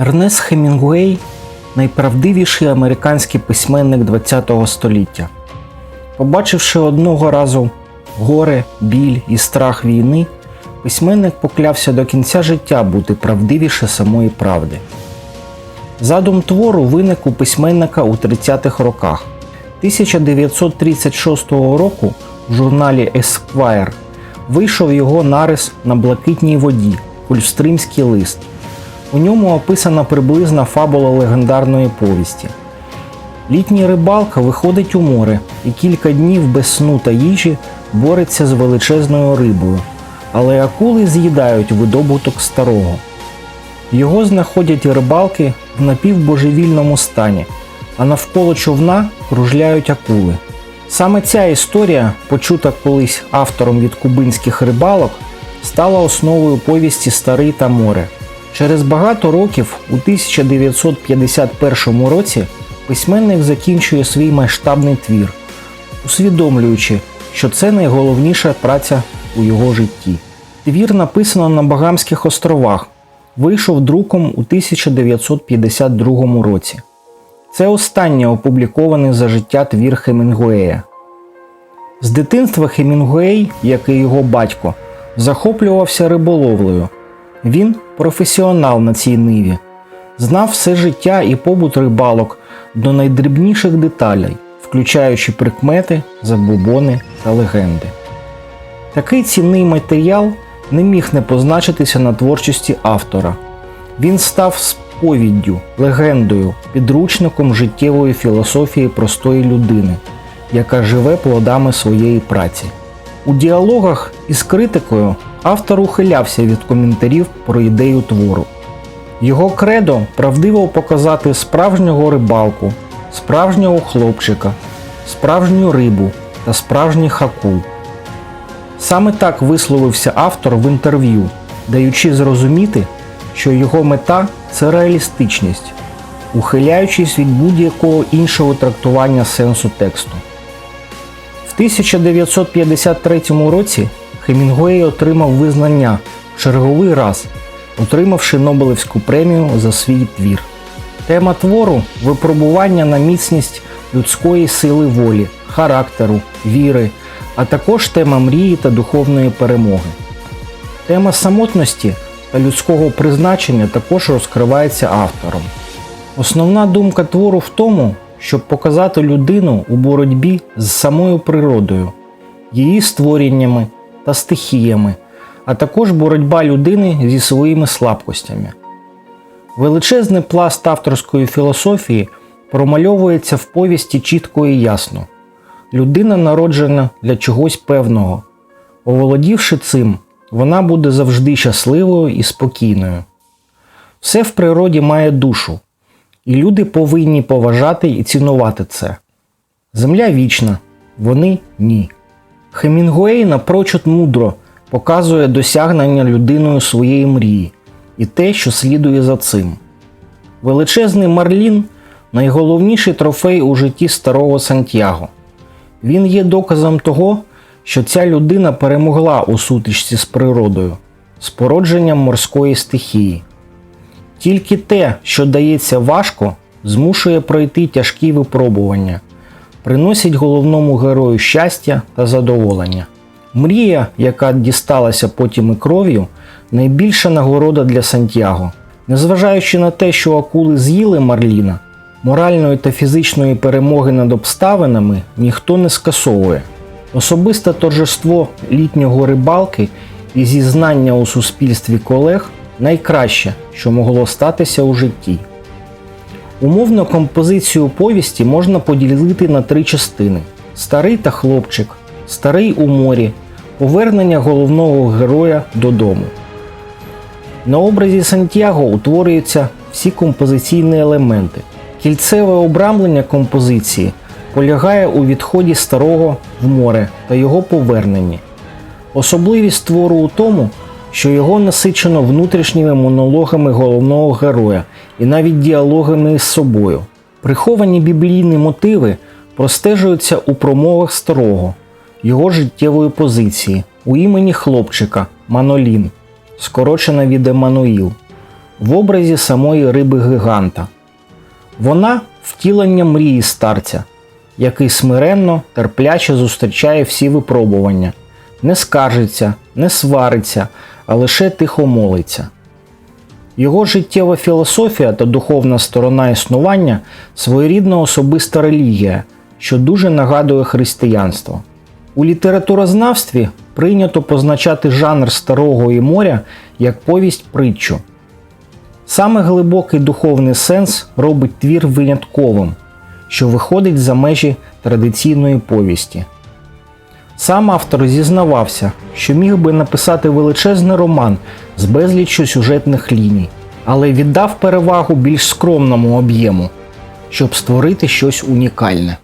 Ернест Хемінгуей найправдивіший американський письменник ХХ століття. Побачивши одного разу горе, біль і страх війни, письменник поклявся до кінця життя бути правдивіше самої правди. Задум твору виник у письменника у 30-х роках. 1936 року в журналі Esquire вийшов його нарис на блакитній воді Кульстримський лист. У ньому описана приблизна фабула легендарної повісті. Літній рибалка виходить у море і кілька днів без сну та їжі бореться з величезною рибою, але акули з'їдають видобуток старого. Його знаходять рибалки в напівбожевільному стані, а навколо човна кружляють акули. Саме ця історія, почута колись автором від кубинських рибалок, стала основою повісті Старий та море. Через багато років, у 1951 році, письменник закінчує свій масштабний твір, усвідомлюючи, що це найголовніша праця у його житті. Твір написано на Багамських островах, вийшов друком у 1952 році. Це останнє опублікований за життя твір Хемінгуея. З дитинства Хемінгуей, як і його батько, захоплювався риболовлею. Він професіонал на цій ниві, знав все життя і побут рибалок до найдрібніших деталей, включаючи прикмети, забобони та легенди. Такий цінний матеріал не міг не позначитися на творчості автора. Він став сповіддю, легендою, підручником життєвої філософії простої людини, яка живе плодами своєї праці. У діалогах із критикою автор ухилявся від коментарів про ідею твору. Його кредо правдиво показати справжнього рибалку, справжнього хлопчика, справжню рибу та справжніх акул. Саме так висловився автор в інтерв'ю, даючи зрозуміти, що його мета це реалістичність, ухиляючись від будь-якого іншого трактування сенсу тексту. В 1953 році Хемінгуей отримав визнання черговий раз, отримавши Нобелевську премію за свій твір. Тема твору випробування на міцність людської сили волі, характеру, віри, а також тема мрії та духовної перемоги. Тема самотності та людського призначення також розкривається автором. Основна думка твору в тому, щоб показати людину у боротьбі з самою природою, її створеннями та стихіями, а також боротьба людини зі своїми слабкостями. Величезний пласт авторської філософії промальовується в повісті чітко і ясно. Людина народжена для чогось певного. Оволодівши цим, вона буде завжди щасливою і спокійною. Все в природі має душу, і люди повинні поважати і цінувати це. Земля вічна, вони ні. Хемінгуей напрочуд мудро показує досягнення людиною своєї мрії і те, що слідує за цим. Величезний Марлін найголовніший трофей у житті старого Сантьяго. Він є доказом того, що ця людина перемогла у сутичці з природою, з породженням морської стихії. Тільки те, що дається важко, змушує пройти тяжкі випробування, приносить головному герою щастя та задоволення. Мрія, яка дісталася потім і кров'ю, найбільша нагорода для Сантьяго. Незважаючи на те, що акули з'їли Марліна, моральної та фізичної перемоги над обставинами ніхто не скасовує. Особисте торжество літнього рибалки і зізнання у суспільстві колег найкраще, що могло статися у житті. Умовно композицію повісті можна поділити на три частини: старий та хлопчик, старий у морі, повернення головного героя додому. На образі Сантьяго утворюються всі композиційні елементи. Кільцеве обрамлення композиції полягає у відході старого в море та його поверненні. Особливість твору у тому, що його насичено внутрішніми монологами головного героя і навіть діалогами із собою. Приховані біблійні мотиви простежуються у промовах старого, його життєвої позиції, у імені хлопчика Манолін, скорочена від Еммануїл, в образі самої риби гиганта. Вона втілення мрії старця, який смиренно, терпляче зустрічає всі випробування, не скаржиться, не свариться, а лише тихо молиться. Його життєва філософія та духовна сторона існування своєрідна особиста релігія, що дуже нагадує християнство. У літературознавстві прийнято позначати жанр старого і моря як повість притчу. Саме глибокий духовний сенс робить твір винятковим, що виходить за межі традиційної повісті. Сам автор зізнавався, що міг би написати величезний роман з безліччю сюжетних ліній, але віддав перевагу більш скромному об'єму, щоб створити щось унікальне.